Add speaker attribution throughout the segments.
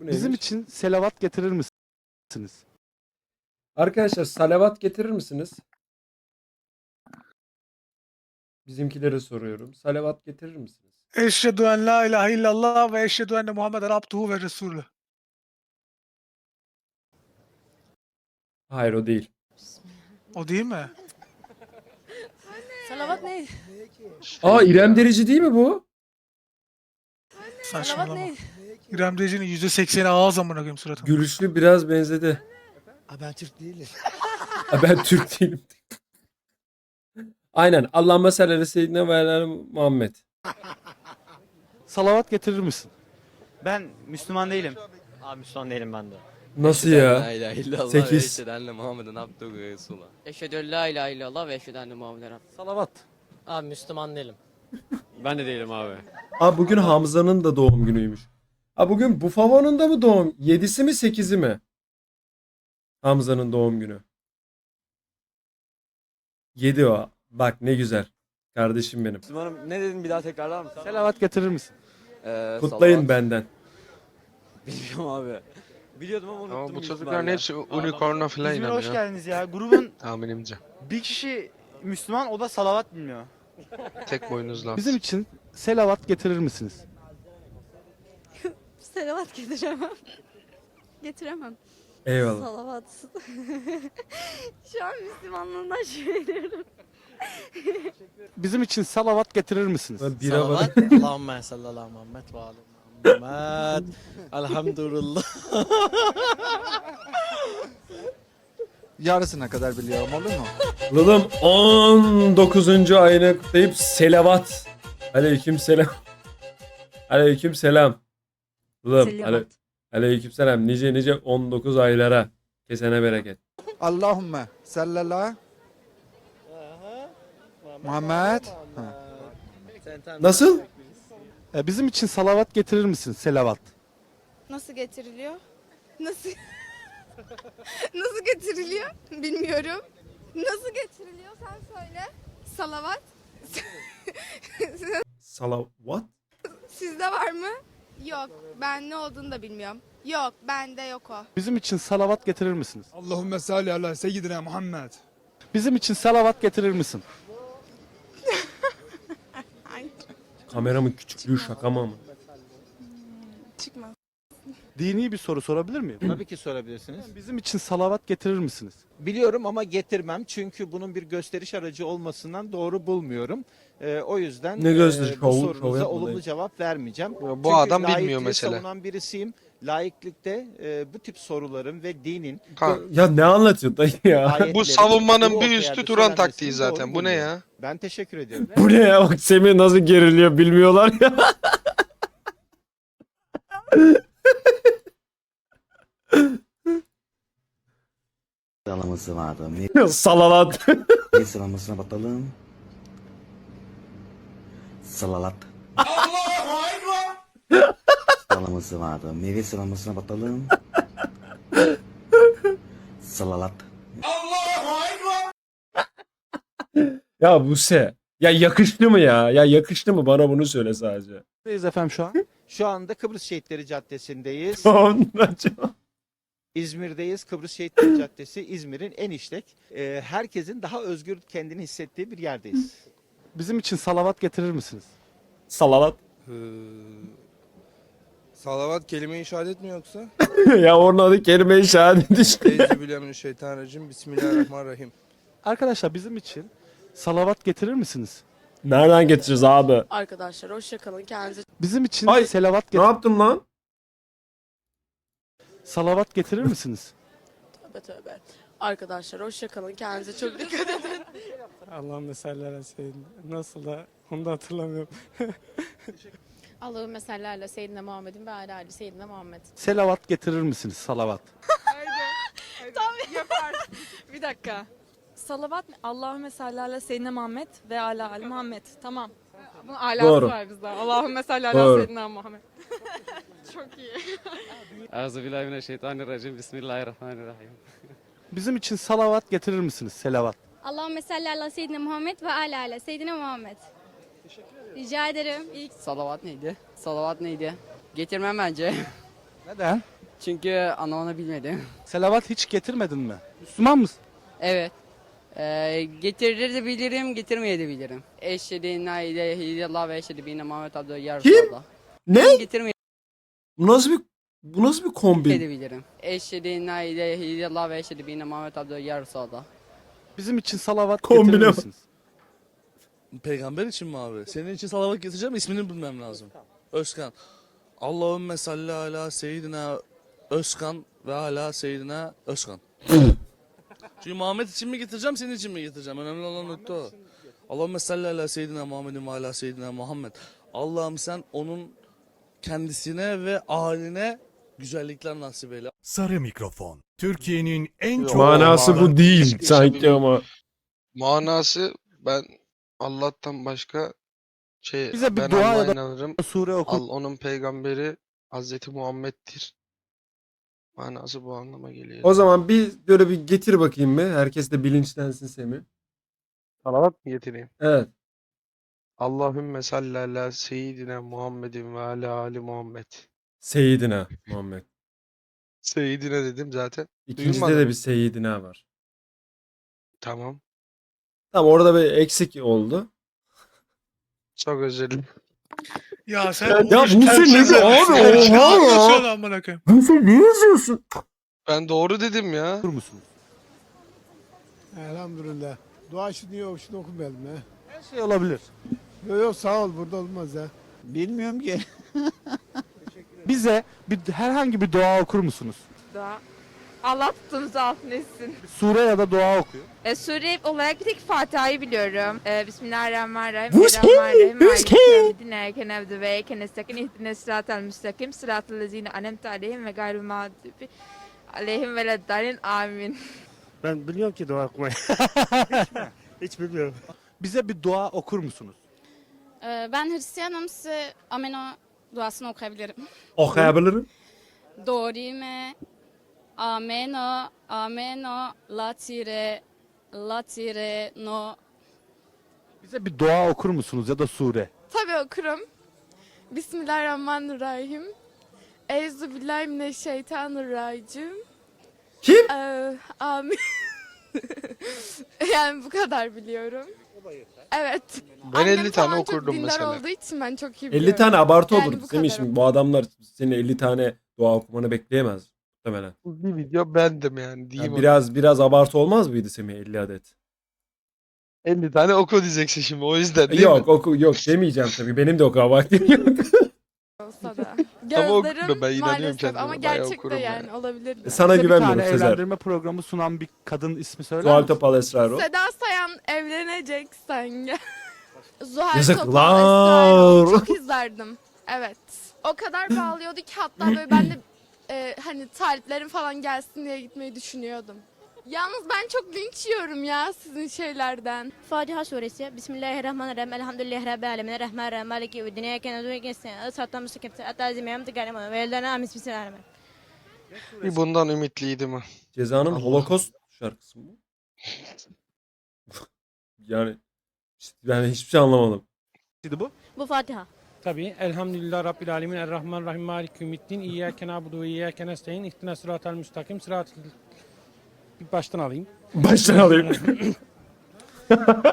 Speaker 1: Bu
Speaker 2: Bizim için selavat getirir misiniz?
Speaker 1: Arkadaşlar salavat getirir misiniz? Bizimkilere soruyorum. Salavat getirir misiniz?
Speaker 3: Eşhedü en la ilahe illallah ve eşhedü enne Muhammeden abduhu ve resulü.
Speaker 1: Hayır o değil.
Speaker 3: O değil mi?
Speaker 4: Salavat ne?
Speaker 1: Aa İrem Derici değil mi bu?
Speaker 4: Salavat
Speaker 3: Saçmalama.
Speaker 4: ne?
Speaker 3: İrem Derici'nin %80'i ağız amına koyayım suratına.
Speaker 1: Gülüşlü biraz benzedi.
Speaker 5: Ha, ben Türk değilim.
Speaker 1: Ha, ben Türk değilim. Aynen. Allah'ıma salli ala seyyidina ve ala Muhammed.
Speaker 2: Salavat getirir misin?
Speaker 6: Ben Müslüman değilim.
Speaker 7: Abi Müslüman değilim ben de.
Speaker 1: Nasıl
Speaker 8: La
Speaker 1: ya?
Speaker 8: ilahe illallah ve
Speaker 1: Sekiz.
Speaker 8: eşhedü enne Muhammeden abduhu ve resulü.
Speaker 9: Eşhedü en la ilahe illallah ve eşhedü enne Muhammeden abduhu.
Speaker 2: Salavat.
Speaker 7: Abi Müslüman değilim.
Speaker 8: Ben de değilim abi.
Speaker 1: Aa bugün Hamza'nın da doğum günüymüş. Aa bugün Bufavo'nun da mı doğum? 7'si mi 8'i mi? Hamza'nın doğum günü. 7 o. Bak ne güzel. Kardeşim benim.
Speaker 8: Müslümanım ne dedin bir daha tekrarlar mısın?
Speaker 2: Selavat getirir misin?
Speaker 8: Ee,
Speaker 1: Kutlayın
Speaker 8: salavat.
Speaker 1: benden.
Speaker 8: Bilmiyorum abi. Biliyordum ama unuttum.
Speaker 10: Ama bu
Speaker 8: büyük
Speaker 10: çocukların
Speaker 8: ihtimalle.
Speaker 10: hepsi unicorn'a falan
Speaker 6: İzmir'e hoş
Speaker 10: inanıyor.
Speaker 6: geldiniz ya. Grubun
Speaker 10: Tahminimce.
Speaker 6: bir kişi Müslüman o da salavat bilmiyor.
Speaker 10: Tek boynuzlu.
Speaker 2: Bizim için selavat getirir misiniz?
Speaker 4: Salavat getiremem. Getiremem.
Speaker 1: Eyvallah.
Speaker 4: Salavat. Şu an Müslümanlığından şüpheleniyorum.
Speaker 2: Bizim için salavat getirir misiniz?
Speaker 1: Bira bana.
Speaker 7: Allahümme sallallahu aleyhi Muhammed ve aleyhi Muhammed. Elhamdülillah.
Speaker 5: Yarısına kadar biliyorum olur mu?
Speaker 1: Oğlum 19. ayını kutlayıp selavat. Aleyküm selam. Aleyküm selam. Oğlum ale, aleyküm selam. Nice nice 19 aylara. Kesene bereket.
Speaker 5: Allahümme sallallahu Muhammed. Ha.
Speaker 1: Nasıl?
Speaker 2: E, Bizim için salavat getirir misin? Selavat.
Speaker 4: Nasıl getiriliyor? Nasıl? Nasıl getiriliyor? Bilmiyorum. Nasıl getiriliyor sen söyle. Salavat.
Speaker 1: Salavat?
Speaker 4: Sizde var mı? Yok. Ben ne olduğunu da bilmiyorum. Yok. Bende yok o.
Speaker 2: Bizim için salavat getirir misiniz?
Speaker 3: Allahümme salli ala seyyidina Muhammed.
Speaker 2: Bizim için salavat getirir misin?
Speaker 1: Kameramın küçüklüğü şaka mı? ama?
Speaker 4: Çıkmaz.
Speaker 2: Dini bir soru sorabilir miyim?
Speaker 11: Tabii ki sorabilirsiniz.
Speaker 2: Bizim için salavat getirir misiniz?
Speaker 11: Biliyorum ama getirmem çünkü bunun bir gösteriş aracı olmasından doğru bulmuyorum. Ee, o yüzden
Speaker 1: Ne gösteriş?
Speaker 11: e,
Speaker 1: Şov-
Speaker 11: bu
Speaker 1: şov
Speaker 11: sorunuza
Speaker 1: yapma
Speaker 11: olumlu cevap vermeyeceğim.
Speaker 10: Bu
Speaker 11: Çünkü
Speaker 10: adam bilmiyor mesele.
Speaker 11: savunan birisiyim. Laiklikte e, bu tip soruların ve dinin
Speaker 10: Ka-
Speaker 1: Ya ne anlatıyor dayı ya?
Speaker 10: bu savunmanın bir üstü Turan taktiği zaten. Bu ne ya?
Speaker 11: Ben teşekkür ediyorum.
Speaker 1: Bu ne ya? Bak Semih nasıl geriliyor bilmiyorlar ya.
Speaker 5: Sıralaması vardı.
Speaker 1: Salavat.
Speaker 5: Meyve sıralamasına bakalım. Salalat. Sıralaması vardı. Meyve sıralamasına bakalım. Salalat.
Speaker 1: ya bu se. Ya yakıştı mı ya? Ya yakıştı mı? Bana bunu söyle sadece.
Speaker 2: Neredeyiz efendim şu an?
Speaker 11: Şu anda Kıbrıs Şehitleri Caddesi'ndeyiz. İzmir'deyiz. Kıbrıs Şehitleri Caddesi İzmir'in en işlek, e, herkesin daha özgür kendini hissettiği bir yerdeyiz.
Speaker 2: Bizim için salavat getirir misiniz?
Speaker 1: Salavat.
Speaker 10: Salavat kelime-i şehadet mi yoksa?
Speaker 1: ya onun adı kelime-i şehadet işte.
Speaker 10: Euzubillahimineşşeytanirracim. Bismillahirrahmanirrahim.
Speaker 2: Arkadaşlar bizim için salavat getirir misiniz?
Speaker 1: Nereden getireceğiz abi?
Speaker 4: Arkadaşlar hoşçakalın. Kendinize
Speaker 2: Bizim için
Speaker 1: Ay,
Speaker 2: selavat
Speaker 1: Ne
Speaker 2: get-
Speaker 1: yaptım lan?
Speaker 2: salavat getirir misiniz?
Speaker 4: tövbe tövbe. Arkadaşlar hoşçakalın. Kendinize çok dikkat edin.
Speaker 3: Allahümme salli ala seyyidina. Nasıl da onu da hatırlamıyorum.
Speaker 4: Allahümme salli ala seyyidina Muhammedin ve ala ali seyyidina Muhammed.
Speaker 2: Selavat getirir misiniz? Salavat.
Speaker 4: Bir dakika.
Speaker 12: Salavat ne? Allahümme salli ala seyyidina Muhammed ve ala ali Muhammed. Tamam.
Speaker 4: Bunun alası
Speaker 1: Doğru.
Speaker 4: var bizde. Allahümme salli ala
Speaker 1: Doğru.
Speaker 4: seyyidina Muhammed. çok iyi.
Speaker 8: Euzubillahimineşşeytanirracim. Bismillahirrahmanirrahim.
Speaker 2: Bizim için salavat getirir misiniz? Selavat.
Speaker 4: Allahümme salli ala seyyidina Muhammed ve ala ala seyyidina Muhammed. Rica ederim. İyi
Speaker 9: Salavat neydi? Salavat neydi? Getirmem bence.
Speaker 2: Neden?
Speaker 9: Çünkü anlamını bilmedim.
Speaker 2: Salavat hiç getirmedin mi? Müslüman mısın?
Speaker 9: Evet. Ee, getirir de bilirim, getirmeye de bilirim. Eşhedü en la ilahe illallah ve eşhedü bi enne Muhammed abdühü ya
Speaker 1: Kim? Ne?
Speaker 9: Getirmeye
Speaker 1: Bu nasıl bir bu nasıl bir kombin?
Speaker 9: de bilirim. Eşhedü en la ilahe illallah ve eşhedü bi enne Muhammed abdühü ya Resulallah.
Speaker 2: Bizim için salavat
Speaker 1: Kombine
Speaker 2: getirir
Speaker 1: bak.
Speaker 2: misiniz?
Speaker 10: Peygamber için mi abi? Senin için salavat getireceğim ismini bilmem lazım. Özkan. Allahümme salli ala seyyidina Özkan ve ala seyyidina Özkan. Çünkü Muhammed için mi getireceğim senin için mi getireceğim? Önemli olan nokta o. Allahümme salli ala seyyidina Muhammedin ve ala seyyidina Muhammed. Allah'ım sen onun kendisine ve ahaline güzellikler nasip eyle.
Speaker 13: Sarı mikrofon. Türkiye'nin en
Speaker 10: Yok.
Speaker 13: çok
Speaker 1: Manası bu değil sanki ama.
Speaker 10: Manası ben Allah'tan başka şey
Speaker 2: Bize bir
Speaker 10: ben
Speaker 2: dua ya
Speaker 10: Allah'a
Speaker 2: da-
Speaker 10: inanırım.
Speaker 2: Sure oku.
Speaker 10: Al onun peygamberi Hazreti Muhammed'dir. Manası bu anlama geliyor.
Speaker 1: O zaman bir böyle bir getir bakayım mı? Herkes de bilinçlensin Semi.
Speaker 10: Salavat mı getireyim?
Speaker 1: Evet.
Speaker 10: Allahümme salli ala seyyidina Muhammedin ve ala ali Muhammed.
Speaker 1: Seyyidina Muhammed.
Speaker 10: Seyyidine dedim zaten.
Speaker 1: İkincide
Speaker 10: Duyulmadı
Speaker 1: de bir Seyyidina var.
Speaker 10: Tamam.
Speaker 1: Tamam orada bir eksik oldu.
Speaker 10: Çok özür dilerim.
Speaker 3: Ya sen
Speaker 1: Ya Buse ne bu abi? Oha ya.
Speaker 3: amına koyayım?
Speaker 1: Bu sen ne yazıyorsun?
Speaker 10: Ben doğru dedim ya.
Speaker 2: Okur musunuz?
Speaker 3: Elhamdülillah. Dua şimdi yok şimdi okumayalım ya.
Speaker 2: Her şey olabilir.
Speaker 3: Yok yok sağ ol burada olmaz ya.
Speaker 11: Bilmiyorum ki.
Speaker 2: Bize bir herhangi bir dua okur musunuz?
Speaker 12: Dua. Allah tuttuğumuzu affetsin.
Speaker 2: Bir sure ya da dua okuyor.
Speaker 12: E, sure olarak bir tek Fatiha'yı biliyorum. E, Bismillahirrahmanirrahim. Bismillahirrahmanirrahim. Maliki yevmiddin, nabdu ve iyyake nestaîn. İhdina sıratal müstakim. Sıratal lezîne enemte aleyhim ve gayril mağdubi aleyhim ve leddâlin. Amin.
Speaker 3: Ben biliyorum ki dua okumayı. Hiç bilmiyorum.
Speaker 2: Bize bir dua okur musunuz?
Speaker 4: ben Hristiyanım size ameno duasını okuyabilirim.
Speaker 1: Okuyabilirim.
Speaker 4: Dorime ameno ameno latire latire no
Speaker 2: Bize bir dua okur musunuz ya da sure?
Speaker 4: Tabii okurum. Bismillahirrahmanirrahim. Eyzu billahi mineşşeytanirracim.
Speaker 1: Kim?
Speaker 4: Ee, amin. yani bu kadar biliyorum. Evet.
Speaker 10: Ben
Speaker 4: Annem
Speaker 10: 50 tane
Speaker 4: falan çok
Speaker 10: okurdum
Speaker 4: dindar
Speaker 10: mesela.
Speaker 4: olduğu için ben çok iyi biliyorum.
Speaker 1: 50 tane abartı
Speaker 4: Yani
Speaker 1: olur.
Speaker 4: bu
Speaker 1: Değil mi şimdi? Bu adamlar senin 50 tane dua okumanı bekleyemez. Muhtemelen.
Speaker 10: Bu bir video bendim yani
Speaker 1: Ya
Speaker 10: diyeyim.
Speaker 1: biraz biraz abartı olmaz mıydı Semih 50 adet?
Speaker 10: 50 tane oku diyeceksin şimdi o yüzden değil
Speaker 1: yok
Speaker 10: mi?
Speaker 1: oku yok demeyeceğim tabii. Benim de o kadar vaktim yok.
Speaker 4: olsa da.
Speaker 10: Ama okur
Speaker 4: Gözlerim
Speaker 10: ben inanıyorum
Speaker 4: maalesef
Speaker 10: kendime,
Speaker 4: ama
Speaker 10: bayağı
Speaker 4: gerçek de
Speaker 10: okurum
Speaker 4: yani
Speaker 10: yani.
Speaker 4: olabilir. de.
Speaker 1: Sana
Speaker 2: bir
Speaker 1: güvenmiyorum
Speaker 2: tane
Speaker 1: Sezer.
Speaker 2: evlendirme programı sunan bir kadın ismi söyler
Speaker 1: Zuhal
Speaker 2: misin?
Speaker 1: Topal Esrar o.
Speaker 4: Seda Sayan evleneceksen gel. Zuhal
Speaker 1: Yazıklar.
Speaker 4: Topal Esrar çok izlerdim. Evet. O kadar bağlıyordu ki hatta böyle ben de e, hani taliplerim falan gelsin diye gitmeyi düşünüyordum. Yalnız ben çok linç yiyorum ya sizin şeylerden.
Speaker 12: Fatiha suresi. Bismillahirrahmanirrahim. Elhamdülillahi Rabbil alemin. Rahmanirrahim. Maliki yevmiddin. İyyâke na'budu ve iyyâke nestaîn. Sıratal müstakim. Sıratal lezîne en'amte aleyhim ve. Amin. Bismillahirrahmanirrahim.
Speaker 10: Bir bundan ümitliydim ha.
Speaker 1: Ceza'nın
Speaker 10: Allah.
Speaker 1: Holocaust şarkısı mı? yani yani hiçbir şey anlamadım.
Speaker 2: Neydi bu?
Speaker 12: Bu Fatiha.
Speaker 3: Tabii. Elhamdülillah Rabbil alemin. Errahmanirrahim. Maliki yevmiddin. İyyâke na'budu ve iyyâke nestaîn. İhdina sıratal müstakim. Sıratal... Bir baştan alayım.
Speaker 1: Baştan alayım.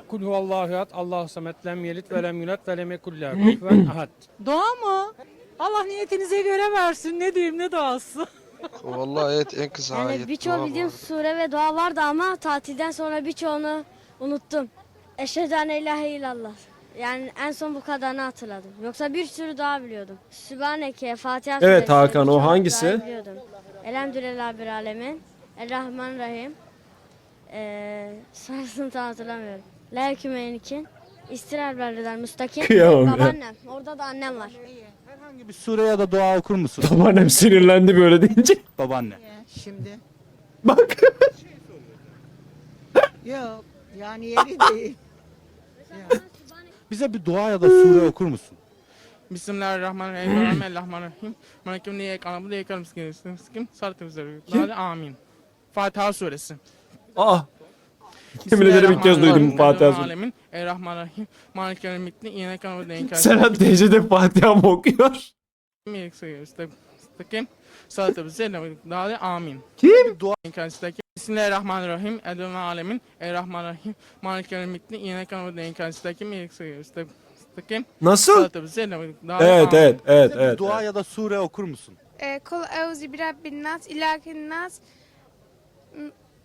Speaker 3: Kul huvallahu ehad. Allahu samet. Lem yelit ve lem yulat ve lem yekul lehu kufuven ahad.
Speaker 12: Dua mı? Allah niyetinize göre versin. Ne diyeyim ne duası?
Speaker 10: Vallahi evet en kısa ayet.
Speaker 12: Yani birçoğu
Speaker 10: dua
Speaker 12: bildiğim
Speaker 10: bu.
Speaker 12: sure ve dua vardı ama tatilden sonra birçoğunu unuttum. Eşhedü en la ilahe illallah. Yani en son bu kadarını hatırladım. Yoksa bir sürü daha biliyordum. Sübhaneke, Fatiha
Speaker 1: Evet
Speaker 12: suresi,
Speaker 1: Hakan, o
Speaker 12: birçok
Speaker 1: hangisi?
Speaker 12: daha biliyordum. Elhamdülillah bir alemin. Errahmanirrahim. Ee, sonrasını tam hatırlamıyorum. La hükümeynikin. İstirar berliden müstakim.
Speaker 1: Kıyamam ya.
Speaker 12: Babaannem. Orada da annem var.
Speaker 2: Herhangi bir sure ya da dua okur musun?
Speaker 1: Babaannem sinirlendi böyle deyince.
Speaker 2: Babaanne.
Speaker 11: Şimdi
Speaker 1: Bak.
Speaker 11: yok yani yeri değil.
Speaker 2: Bize bir dua ya da sure okur musun?
Speaker 3: Bismillahirrahmanirrahim. Elhamdülillahirrahmanirrahim. Malikim niye kanalı diye kalmış kim? Sartı bize. Amin. Fatiha suresi.
Speaker 1: Aa. Yemin ederim ilk kez duydum Fatiha Suresi.
Speaker 3: Alemin. Errahmanirrahim. Malik yevmiddin. İyyâke na'budu ve
Speaker 1: Serhat TC'de Fatiha mı okuyor?
Speaker 3: nestaîn.
Speaker 14: müstakim sıratı müstakim amin.
Speaker 1: Kim?
Speaker 14: Dua imkansızdaki Bismillahirrahmanirrahim. Edem alemin. Errahmanirrahim. Malik yevmiddin. İyine kanalı imkansızdaki müstakim
Speaker 1: Nasıl?
Speaker 14: sıratı müstakim
Speaker 1: Evet evet evet evet.
Speaker 2: Dua ya da sure okur musun?
Speaker 15: Kul euzu bi rabbin nas, ilahin nas,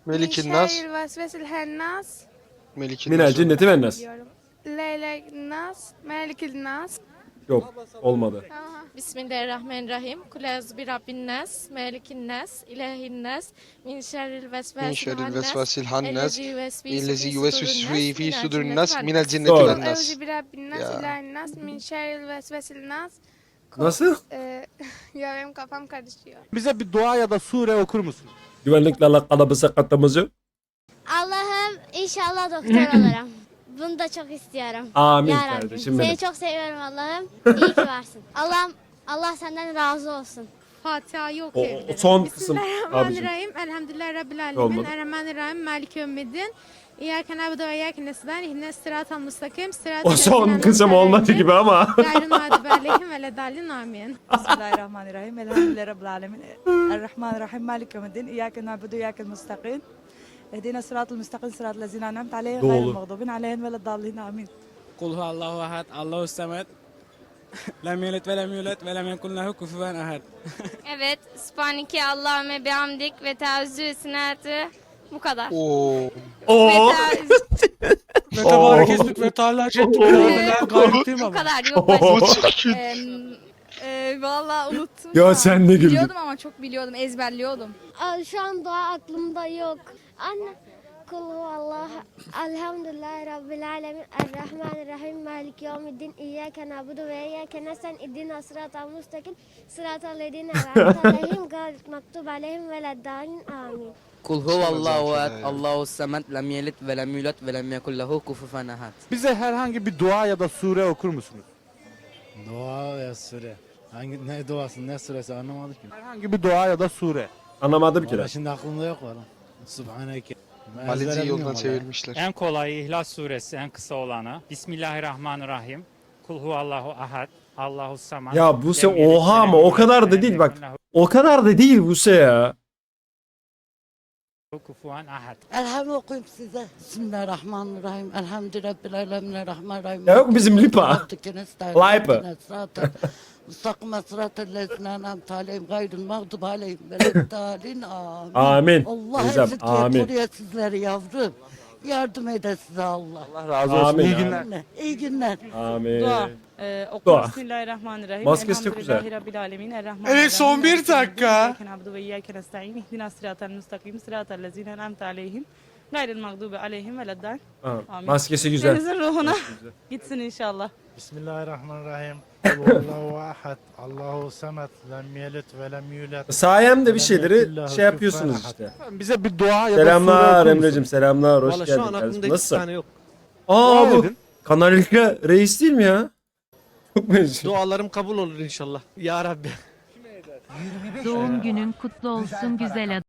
Speaker 10: Melikin Nas.
Speaker 15: vesvesil hennas,
Speaker 10: Melikin
Speaker 1: Minel cenneti ve nas.
Speaker 15: leylek nas, melikil nas.
Speaker 1: Yok olmadı.
Speaker 15: Bismillahirrahmanirrahim. Kul euzu bi rabbin nas, melikin nas, ilahin nas, min şerril
Speaker 10: Min
Speaker 15: vesvesil
Speaker 10: şerril vesvesil hannas.
Speaker 15: Ellezi
Speaker 10: İllezi
Speaker 15: yüvesvisu
Speaker 10: yüvesvisu fi sudurin nas. Minel
Speaker 1: Doğru.
Speaker 10: cenneti ve nas.
Speaker 15: Euzu bi rabbin nas,
Speaker 10: Ya.
Speaker 15: ilahin nas, min şerril vesvesil nas.
Speaker 1: Nasıl?
Speaker 15: Ee, ya benim kafam karışıyor.
Speaker 2: Bize bir dua ya da sure okur musun?
Speaker 1: Güvenlikle alakalı sakatımızı.
Speaker 16: Allah'ım inşallah doktor olurum. Bunu da çok istiyorum.
Speaker 1: Amin
Speaker 16: Ya Rabbim,
Speaker 1: kardeşim
Speaker 16: Seni
Speaker 1: benim.
Speaker 16: çok seviyorum Allah'ım. İyi ki varsın. Allah'ım Allah senden razı olsun.
Speaker 15: Fatiha'yı
Speaker 1: O, o son kısım abicim.
Speaker 15: Bismillahirrahmanirrahim. Elhamdülillahi Rabbil alemin.
Speaker 1: Olmadı.
Speaker 15: Errahmanirrahim. Yevmiddin. İyyâke na'budu ve iyyâke nestaîn. İhdines sıratal mustakim.
Speaker 1: O son kısım olmadı gibi ama.
Speaker 15: Gayril mağdubi aleyhim ve leddallin. Amin.
Speaker 17: Bismillahirrahmanirrahim. Elhamdülillahi Rabbil alemin. Errahmanirrahim. Malik yevmiddin. İyyâke na'budu ve iyyâke nestaîn. اهدنا الصراط المستقيم صراط الذين انعمت عليهم
Speaker 1: Doğru.
Speaker 17: غير المغضوب عليهم ولا الضالين امين
Speaker 14: Kul huvallahu ahad. Allahu samet. Lem yelit ve lem yulet ve lem yekun lehu kufuven ahad.
Speaker 15: Evet. Sübhaneke Allahümme bihamdik ve teazzü sinatı. bu kadar.
Speaker 10: Oo.
Speaker 1: Oo.
Speaker 14: Ve tebarek esmik ve ameler gayret değil mi
Speaker 15: Bu kadar. Yok başka. Eee Valla unuttum.
Speaker 1: Ya sen de güldün.
Speaker 15: Biliyordum ama çok biliyordum. Ezberliyordum.
Speaker 16: Aa, Şu an dua aklımda yok. Anne. Kul huvallah. Elhamdülillahi Rabbil alemin. Errahmanirrahim. Maliki yevmiddin. İyyâke na'budu ve iyyâke nestaîn. İhdina sıratal mustakim. Sıratal lezîne en'amte aleyhim. Gayril maktub aleyhim ve leddâlin. Amin.
Speaker 17: Kul
Speaker 10: huvallahu ahad,
Speaker 17: Allahu samet lem yelit ve lem yulet ve lem yekun lehu kufuven ahad.
Speaker 2: Bize herhangi bir dua ya da sure okur musunuz?
Speaker 7: Dua ve sure. Hangi ne duası ne suresi anlamadık ki.
Speaker 2: Herhangi bir dua ya da sure.
Speaker 1: Anlamadım ki.
Speaker 7: Valla şimdi aklımda yok var. Subhaneke. Ben
Speaker 10: Malici
Speaker 7: ezbere
Speaker 10: yoldan
Speaker 7: bilmiyorum
Speaker 10: çevirmişler.
Speaker 14: En kolayı İhlas suresi en kısa olanı. Bismillahirrahmanirrahim. Kul huvallahu ahad. Allahu samat.
Speaker 1: Ya Buse
Speaker 14: Lem yelit
Speaker 1: oha
Speaker 14: ve
Speaker 1: ama
Speaker 14: lem
Speaker 1: o
Speaker 14: yulet
Speaker 1: kadar
Speaker 14: ve
Speaker 1: da
Speaker 14: lem
Speaker 1: değil bak.
Speaker 14: lehu
Speaker 1: O kadar da değil Buse ya.
Speaker 14: Kufuven ahad.
Speaker 17: Elhamdülillah okuyayım size. Bismillahirrahmanirrahim. Elhamdülillahi Rabbil alemin. Errahmanirrahim.
Speaker 1: Ya yok bizim Lipa. Lipa.
Speaker 17: Müstakime sıratel lezine en'amte aleyhim gayril mağdubi aleyhim ve leddâlin amin.
Speaker 1: Amin.
Speaker 17: Allah
Speaker 1: amin.
Speaker 17: koruyor sizleri yavrum. Yardım ede size Allah.
Speaker 2: Allah razı olsun.
Speaker 1: Amin,
Speaker 2: İyi
Speaker 1: amin.
Speaker 2: günler.
Speaker 17: İyi günler.
Speaker 1: Amin.
Speaker 14: Dua. Ee, oku
Speaker 1: Dua.
Speaker 14: Bismillahirrahmanirrahim.
Speaker 1: Maskesi çok güzel.
Speaker 14: Elhamdülillahi Rabbil alemin. Errahmanirrahim.
Speaker 18: Evet, son bir dakika.
Speaker 14: İyyâke na'budu ve iyyâke nestaîn. İhdina sıratal mustakim. Sıratal lezîne en'amte aleyhim. Gayril mağdubi aleyhim ve leddallin.
Speaker 1: Ha,
Speaker 14: Amin.
Speaker 1: Maskesi güzel.
Speaker 14: Denizin ruhuna gitsin inşallah.
Speaker 7: Bismillahirrahmanirrahim. Allahu ahad. Allahu samet. Lem yelit ve lem yulet.
Speaker 1: Sayemde bir şeyleri şey yapıyorsunuz işte.
Speaker 2: Bize bir dua ya da sure
Speaker 1: Selamlar
Speaker 2: okur musun?
Speaker 1: Emre'cim selamlar hoş
Speaker 10: Valla
Speaker 1: geldin
Speaker 10: şu an
Speaker 1: kardeşim.
Speaker 10: aklımda iki
Speaker 1: Nasılsın?
Speaker 10: tane yok.
Speaker 1: Aa
Speaker 2: Dua
Speaker 1: bu
Speaker 2: edin.
Speaker 1: Kanal İlke reis değil mi ya? Çok benziyor.
Speaker 10: Dualarım kabul olur inşallah. Ya Rabbi.
Speaker 15: Doğum günün kutlu olsun güzel